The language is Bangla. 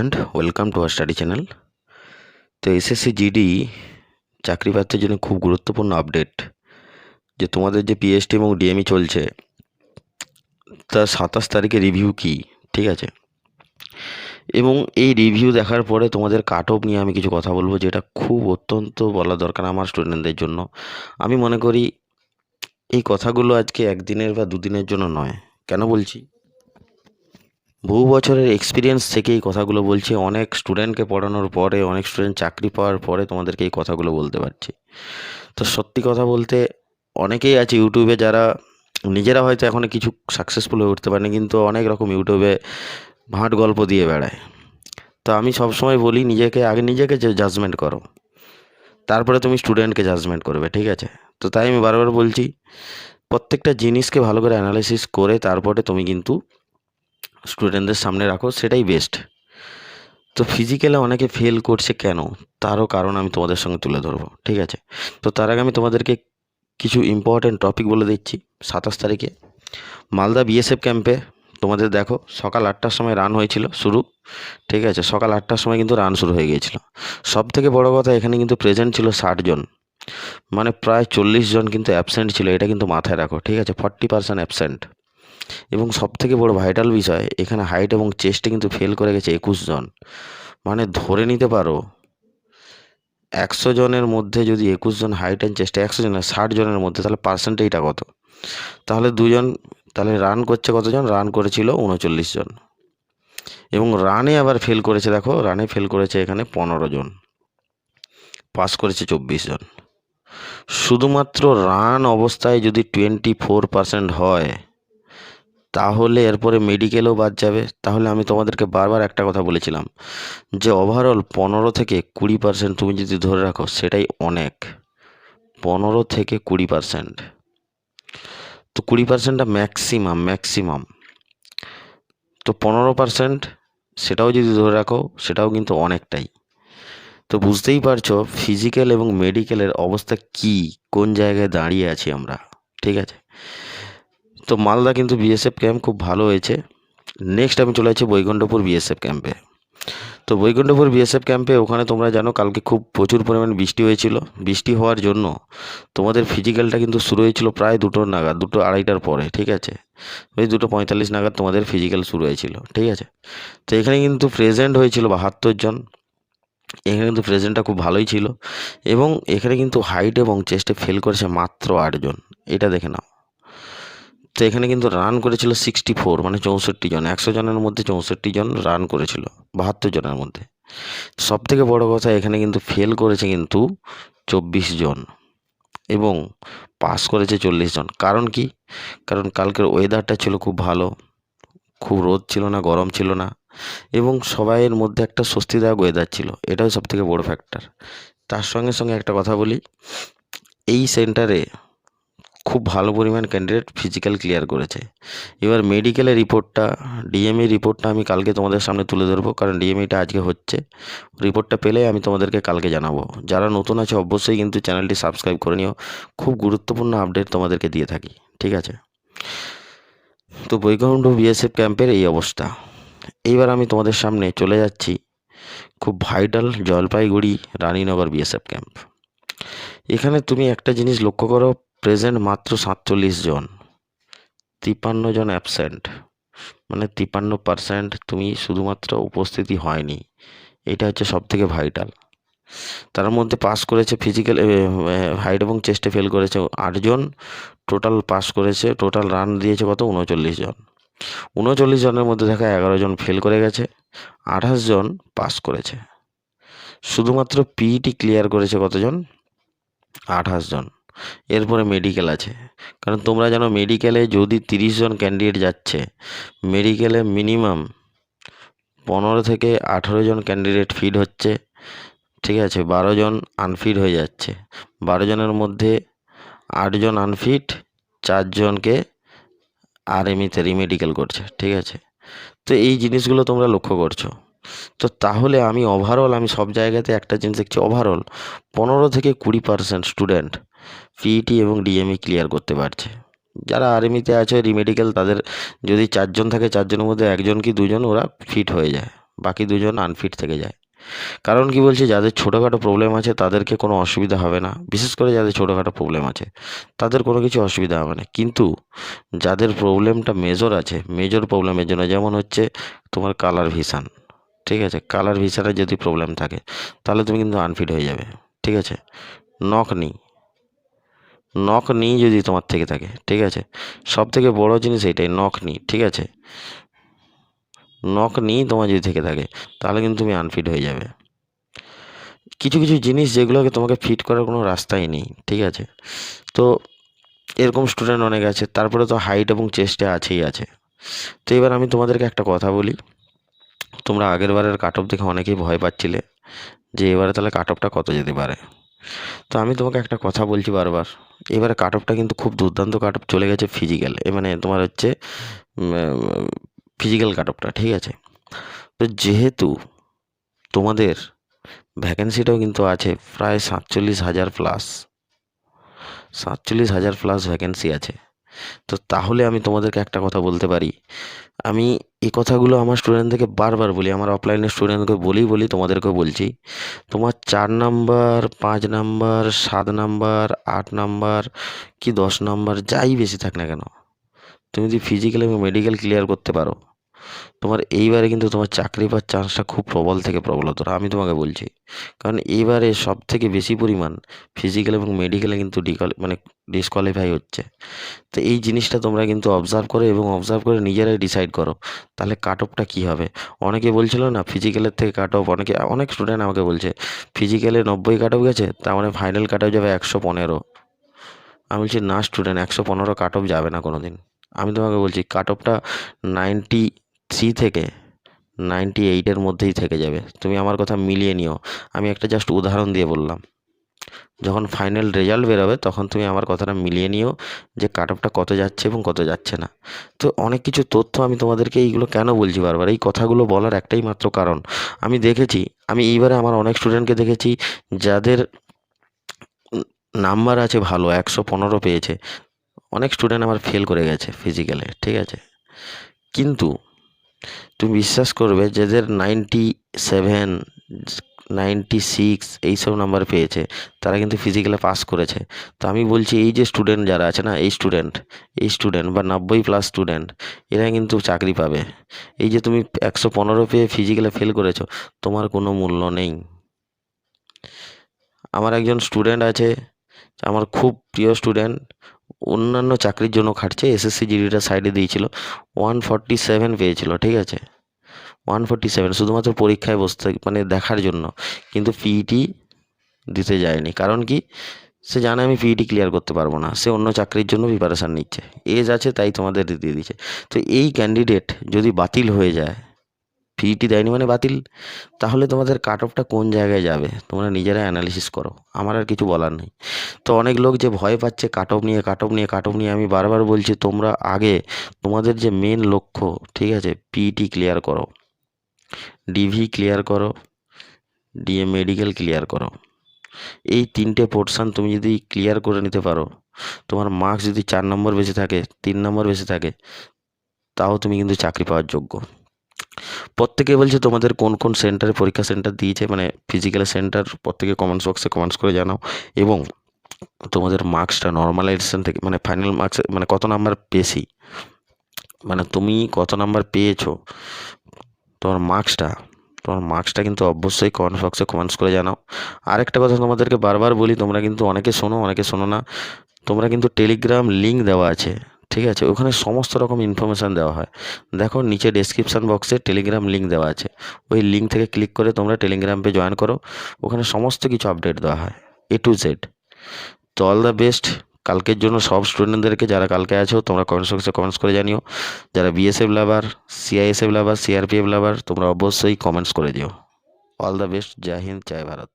Student welcome to our study channel তো এসএসসি জিডি চাকরি প্রার্থীর জন্য খুব গুরুত্বপূর্ণ আপডেট যে তোমাদের যে পিএসটি এবং ডিএমই চলছে, তার সাতাশ তারিখে রিভিউ কি, ঠিক আছে? এবং এই রিভিউ দেখার পরে তোমাদের কাট অফ নিয়ে আমি কিছু কথা বলব, যেটা খুব অত্যন্ত বলা দরকার আমার স্টুডেন্টদের জন্য। আমি মনে করি, এই কথাগুলো আজকে একদিনের বা দুদিনের জন্য নয়। কেন বলছি? বহু বছরের এক্সপিরিয়েন্স থেকে এই কথাগুলো বলছি। অনেক স্টুডেন্টকে পড়ানোর পরে, অনেক স্টুডেন্ট চাকরি পাওয়ার পরে তোমাদেরকে এই কথাগুলো বলতে পারছি। তো সত্যি কথা বলতে অনেকেই আছে ইউটিউবে যারা নিজেরা হয়তো এখনও কিছু সাকসেসফুল হয়ে উঠতে পারেনি, কিন্তু অনেক রকম ইউটিউবে ভাঁট গল্প দিয়ে বেড়ায়। তো আমি সবসময় বলি, নিজেকে আগে নিজেকে জাজমেন্ট করো। তারপরে তুমি স্টুডেন্টকে জাজমেন্ট করবে, ঠিক আছে? তো তাই আমি বারবার বলছি, প্রত্যেকটা জিনিসকে ভালো করে অ্যানালাইসিস করে তারপরে তুমি কিন্তু স্টুডেন্টদের সামনে রাখো, সেটাই বেস্ট তো ফিজিক্যালে অনেকে ফেল করছে কেন? তারও কারণ আমি তোমাদের সঙ্গে তুলে ধরবো, ঠিক আছে? তো তার আগে আমি তোমাদেরকে কিছু ইম্পর্ট্যান্ট টপিক বলে দিচ্ছি, সাতাশ তারিখে। মালদা বিএসএফ ক্যাম্পে তোমাদের দেখো, সকাল আটটার সময় রান হয়েছিল শুরু, ঠিক আছে? সকাল আটটার সময় কিন্তু রান শুরু হয়ে গিয়েছিল। সব থেকে বড় কথা, এখানে কিন্তু প্রেজেন্ট ছিল ষাট জন। মানে প্রায় চল্লিশ জন কিন্তু অ্যাবসেন্ট ছিল, এটা কিন্তু মাথায় রাখো, ঠিক আছে? ফর্টি পার্সেন্ট অ্যাবসেন্ট এবং সব থেকে বড় ভাইটাল বিষয়, এখানে হাইট এবং চেস্টে কিন্তু ফেল করে গেছে একুশ জন। মানে ধরে নিতে পারো, একশো জনের মধ্যে যদি একুশ জন হাইট অ্যান্ড চেস্টে একশো জনের ষাট জনের মধ্যে, তাহলে পার্সেন্টেজটা কত? তাহলে দুজন, তাহলে রান করছে কতজন? রান করেছিল উনচল্লিশ জন। এবং রানে আবার ফেল করেছে, দেখো রানে ফেল করেছে এখানে পনেরো জন। পাস করেছে চব্বিশ জন। শুধুমাত্র রান অবস্থায় যদি টোয়েন্টি ফোর পার্সেন্ট হয় তাহলে এরপরে মেডিকেলও বাদ যাবে। তাহলে আমি তোমাদেরকে বারবার একটা কথা বলেছিলাম, যে ওভারঅল পনেরো থেকে কুড়ি পার্সেন্ট তুমি যদি ধরে রাখো, সেটাই অনেক। পনেরো থেকে কুড়ি পার্সেন্ট তো কুড়ি পার্সেন্টটা ম্যাক্সিমাম ম্যাক্সিমাম তো পনেরো পার্সেন্ট সেটাও যদি ধরে রাখো, সেটাও কিন্তু অনেকটাই। তো বুঝতেই পারছ ফিজিক্যাল এবং মেডিকেলের অবস্থা কি, কোন জায়গায় দাঁড়িয়ে আছি আমরা, ঠিক আছে? তো মালদা কিন্তু বিএসএফ ক্যাম্প খুব ভালো হয়েছে। নেক্সট আমি চলে যাচ্ছি বৈকুণ্ঠপুর বিএসএফ ক্যাম্পে তো বৈকুণ্ঠপুর বিএসএফ ক্যাম্পে ওখানে তোমরা জানো কালকে খুব প্রচুর পরিমাণ বৃষ্টি হয়েছিল। বৃষ্টি হওয়ার জন্য তোমাদের ফিজিক্যালটা কিন্তু শুরু হয়েছিল প্রায় দুটোর নাগাদ, দুটো আড়াইটার পরে, ঠিক আছে? ওই দুটো পঁয়তাল্লিশ নাগাদ তোমাদের ফিজিক্যাল শুরু হয়েছিল, ঠিক আছে? তো এখানে কিন্তু প্রেজেন্ট হয়েছিল বাহাত্তর জন। এখানে কিন্তু প্রেজেন্টটা খুব ভালোই ছিল এবং এখানে কিন্তু হাইট এবং চেস্টে ফেল করেছে মাত্র আটজন এটা দেখে নাও। তো এখানে কিন্তু রান করেছিল সিক্সটি ফোর মানে চৌষট্টি জন। একশো জনের মধ্যে চৌষট্টি জন রান করেছিল, বাহাত্তর জনের মধ্যে। সব থেকে বড় কথা, এখানে কিন্তু ফেল করেছে কিন্তু চব্বিশ জন এবং পাস করেছে চল্লিশ জন। কারণ কি? কারণ কালকের ওয়েদারটা ছিল খুব ভালো, খুব রোদ ছিল না, গরম ছিল না এবং সবাইয়ের মধ্যে একটা স্বস্তিদায়ক ওয়েদার ছিল। এটাও সব থেকে বড় ফ্যাক্টর তার সঙ্গে সঙ্গে একটা কথা বলি, এই সেন্টারে খুব ভালো পরিমাণ ক্যান্ডিডেট ফিজিক্যাল ক্লিয়ার করেছে। এবার মেডিকেলের রিপোর্টটা ডিএমই রিপোর্টটা আমি কালকে তোমাদের সামনে তুলে ধরবো, কারণ ডিএমইটা আজকে হচ্ছে। রিপোর্টটা পেলে আমি তোমাদেরকে কালকে জানাব। যারা নতুন আছে, অবশ্যই কিন্তু চ্যানেলটি সাবস্ক্রাইব করে নিও। খুব গুরুত্বপূর্ণ আপডেট তোমাদেরকে দিয়ে থাকি, ঠিক আছে? তো বৈকুণ্ঠ বিএসএফ ক্যাম্পের এই অবস্থা। এইবার আমি তোমাদের সামনে চলে যাচ্ছি খুব vital Jalpaiguri Raninagar BSF camp এখানে তুমি একটা জিনিস লক্ষ্য করো প্রেজেন্ট মাত্র সাতচল্লিশ জন। তিপ্পান্ন জন অ্যাবসেন্ট। মানে তিপ্পান্ন পারসেন্ট তুমি শুধুমাত্র উপস্থিতি হয়নি। এটা হচ্ছে সব থেকে ভাইটাল। তার মধ্যে পাস করেছে ফিজিক্যাল হাইট এবং চেস্টে ফেল করেছে আটজন টোটাল পাস করেছে, টোটাল রান দিয়েছে কত? উনচল্লিশ জন। উনচল্লিশ জনের মধ্যে দেখা এগারো জন ফেল করে গেছে, আঠাশ জন পাস করেছে। শুধুমাত্র পিইটি ক্লিয়ার করেছে কতজন? আঠাশ জন। এরপরে মেডিকেল আছে। কারণ তোমরা জানো মেডিকেলে যদি তিরিশ জন ক্যান্ডিডেট যাচ্ছে মেডিকেলে মিনিমাম পনেরো থেকে আঠেরো জন ক্যান্ডিডেট ফিড হচ্ছে, ঠিক আছে? বারো জন আনফিট হয়ে যাচ্ছে। বারো জনের মধ্যে আটজন আনফিট চারজনকে আর এমনিতে রিমেডিকেল করছে, ঠিক আছে? তো এই জিনিসগুলো তোমরা লক্ষ্য করছ। তো তাহলে আমি ওভারঅল আমি সব জায়গাতে একটা জিনিস দেখছি ওভারঅল পনেরো থেকে কুড়ি পার্সেন্ট স্টুডেন্ট পিইটি এবং ডিএমই ক্লিয়ার করতে পারছে। যারা আর্মিতে আছে রিমেডিকেল তাদের যদি চারজন থাকে, চারজনের মধ্যে একজন কি দুজন ওরা ফিট হয়ে যায়, বাকি দুজন আনফিট থেকে যায়। কারণ কি বলছি, যাদের ছোটোখাটো প্রবলেম আছে তাদেরকে কোনো অসুবিধা হবে না। বিশেষ করে যাদের ছোটোখাটো প্রবলেম আছে, তাদের কোনো কিছু অসুবিধা হবে না। কিন্তু যাদের প্রবলেমটা মেজর আছে মেজর প্রবলেমের জন্য যেমন হচ্ছে তোমার কালার ভিশন ঠিক আছে? কালার ভিশনের যদি প্রবলেম থাকে, তাহলে তুমি কিন্তু আনফিট হয়ে যাবে, ঠিক আছে? নখ নি নখ নি যদি তোমার থেকে থাকে, ঠিক আছে? সব থেকে বড়ো জিনিস এটাই নখ নি ঠিক আছে? নখ নি তোমার যদি থেকে থাকে, তাহলে কিন্তু তুমি আনফিট হয়ে যাবে। কিছু কিছু জিনিস যেগুলোকে তোমাকে ফিট করার কোনো রাস্তাই নেই, ঠিক আছে? তো এরকম স্টুডেন্ট অনেক আছে, তারপরে তো হাইট এবং চেস্টে আছেই আছে। তো এবার আমি তোমাদেরকে একটা কথা বলি। তোমরা আগের বারের কাট অফ দেখে অনেকেই ভয় পাচ্ছিলে যে এবারে তাহলে কাট অফটা কত যেতে পারে। তো আমি তোমাকে একটা কথা বলছি বারবার। এবারে কাট অফটা কিন্তু খুব দুর্দান্ত কাট অফ চলে গেছে ফিজিক্যাল মানে তোমার হচ্ছে ফিজিক্যাল কাট অফটা ঠিক আছে? তো যেহেতু তোমাদের ভ্যাকেন্সিটাও কিন্তু আছে প্রায় সাতচল্লিশ হাজার প্লাস সাতচল্লিশ হাজার প্লাস ভ্যাকেন্সি আছে। তো তাহলে আমি তোমাদেরকে একটা কথা বলতে পারি। আমি এই কথাগুলো আমার স্টুডেন্টদেরকে বারবার বলি, আমার অফলাইনের স্টুডেন্টকে বলি বলি তোমাদেরকেও বলছি। তোমার চার নাম্বার, পাঁচ নাম্বার, সাত নাম্বার, আট নাম্বার, কি দশ নাম্বার, যাই বেশি থাক না কেন। তুমি যদি ফিজিক্যাল এবং মেডিকেল ক্লিয়ার করতে পারো তোমার এইবারে কিন্তু তোমার চাকরি পাওয়ার চান্সটা খুব প্রবল থেকে প্রবলতর আমি তোমাকে বলছি। কারণ এইবারে সব থেকে বেশি পরিমাণ ফিজিক্যাল এবং মেডিকেলে কিন্তু ডিকল মানে ডিসকোয়ালিফাই হচ্ছে। তো এই জিনিসটা তোমরা কিন্তু অবজার্ভ করো এবং অবজার্ভ করে নিজেরাই ডিসাইড করো, তাহলে কাট অফটা কী হবে? অনেকে বলছিল না ফিজিক্যালের থেকে কাট অফ অনেকে, অনেক স্টুডেন্ট আমাকে বলছে ফিজিক্যালে নব্বই কাট অফ গেছে, তার মানে ফাইনাল কাট অফ যাবে একশো পনেরো। আমি বলছি, না স্টুডেন্ট একশো পনেরো কাট অফ যাবে না কোনো দিন আমি তোমাকে বলছি কাট অফটা নাইনটি থ্রি থেকে নাইনটি এইটের মধ্যেই থেকে যাবে। তুমি আমার কথা মিলিয়ে নিও। আমি একটা জাস্ট উদাহরণ দিয়ে বললাম। যখন ফাইনাল রেজাল্ট বেরোবে, তখন তুমি আমার কথাটা মিলিয়ে নিও যে কাট অফটা কত যাচ্ছে এবং কত যাচ্ছে না। তো অনেক কিছু তথ্য আমি তোমাদেরকে এইগুলো কেন বলছি বারবার? এই কথাগুলো বলার একটাই মাত্র কারণ। আমি দেখেছি, আমি এইবারে আমার অনেক স্টুডেন্টকে দেখেছি যাদের নাম্বার আছে ভালো, একশো পনেরো পেয়েছে। অনেক স্টুডেন্ট আমার ফেল করে গেছে ফিজিক্যালে ঠিক আছে? কিন্তু তুমি বিশ্বাস করবে, যাদের নাইনটি সেভেন নাইনটি সিক্স এইসব নাম্বার পেয়েছে, তারা কিন্তু ফিজিক্যালে পাস করেছে। তো আমি বলছি, এই যে স্টুডেন্ট যারা আছে না, এই স্টুডেন্ট এই স্টুডেন্ট বা নব্বই প্লাস স্টুডেন্ট এরা কিন্তু চাকরি পাবে। এই যে তুমি একশো পনেরো পেয়ে ফিজিক্যালে ফেল করেছ, তোমার কোনো মূল্য নেই। আমার একজন স্টুডেন্ট আছে, আমার খুব প্রিয় স্টুডেন্ট অন্যান্য চাকরির জন্য খাটছে এসএসসি জিডিটা সাইডে দিয়েছিল ওয়ান ফর্টি সেভেন পেয়েছিল, ঠিক আছে? ওয়ান ফর্টি সেভেন শুধুমাত্র পরীক্ষায় বসতে মানে দেখার জন্য, কিন্তু পিইটি দিতে যায়নি, কারণ কি? সে জানে আমি পিইটি ক্লিয়ার করতে পারব না, সে অন্য চাকরির জন্য প্রিপারেশান নিচ্ছে এজ আছে তাই তোমাদের দিয়ে দিচ্ছে, তো এই ক্যান্ডিডেট যদি বাতিল হয়ে যায় পিইটি দেয়নি মানে বাতিল। তাহলে তোমাদের কাট অফটা কোন জায়গায় যাবে? তোমরা নিজেরাই অ্যানালিসিস করো। আমার আর কিছু বলার নেই। তো অনেক লোক যে ভয় পাচ্ছে কাট অফ নিয়ে কাট অফ নিয়ে কাট অফ নিয়ে, আমি বারবার বলছি, তোমরা আগে তোমাদের যে মেন লক্ষ্য, ঠিক আছে? পিইটি ক্লিয়ার করো। ডিভি ক্লিয়ার করো। ডিএ মেডিকেল ক্লিয়ার করো। এই তিনটে পোর্শান তুমি যদি ক্লিয়ার করে নিতে পারো, তোমার মার্কস যদি চার নম্বর বেশি থাকে, তিন নম্বর বেশি থাকে, তাও তুমি কিন্তু চাকরি পাওয়ার যোগ্য। প্রত্যেকে বলছে তোমাদের কোন কোন সেন্টারে পরীক্ষা সেন্টার দিয়েছে মানে ফিজিক্যাল সেন্টার প্রত্যেকে কমেন্টস বক্সে কমেন্টস করে জানাও। এবং তোমাদের মার্কসটা নর্মালাইজেশন থেকে মানে ফাইনাল মার্কস মানে কত নাম্বার বেশি মানে তুমি কত নাম্বার পেয়েছ? তোমার মার্কসটা তোমার মার্কসটা কিন্তু অবশ্যই কমেন্ট বক্সে কমেন্টস করে জানাও। আরেকটা কথা তোমাদেরকে বারবার বলি, তোমরা কিন্তু অনেকে শোনো অনেকে শোনো না, তোমরা কিন্তু টেলিগ্রাম লিঙ্ক দেওয়া আছে। ঠিক আছে? ওখানে সমস্ত রকম ইনফরমেশান দেওয়া হয়। দেখো, নিচে ডেসক্রিপশান বক্সে টেলিগ্রাম লিঙ্ক দেওয়া আছে। ওই লিঙ্ক থেকে ক্লিক করে তোমরা টেলিগ্রাম পে জয়েন করো। ওখানে সমস্ত কিছু আপডেট দেওয়া হয়। এ টু জেড তো অল দ্য বেস্ট কালকের জন্য সব স্টুডেন্টদেরকে যারা কালকে আছো, তোমরা কমেন্টস বক্সে কমেন্টস করে জানিও। যারা BSF lover CISF lover CRPF lover তোমরা অবশ্যই কমেন্টস করে দিও। All the best Jai Hind, Jai Bharat.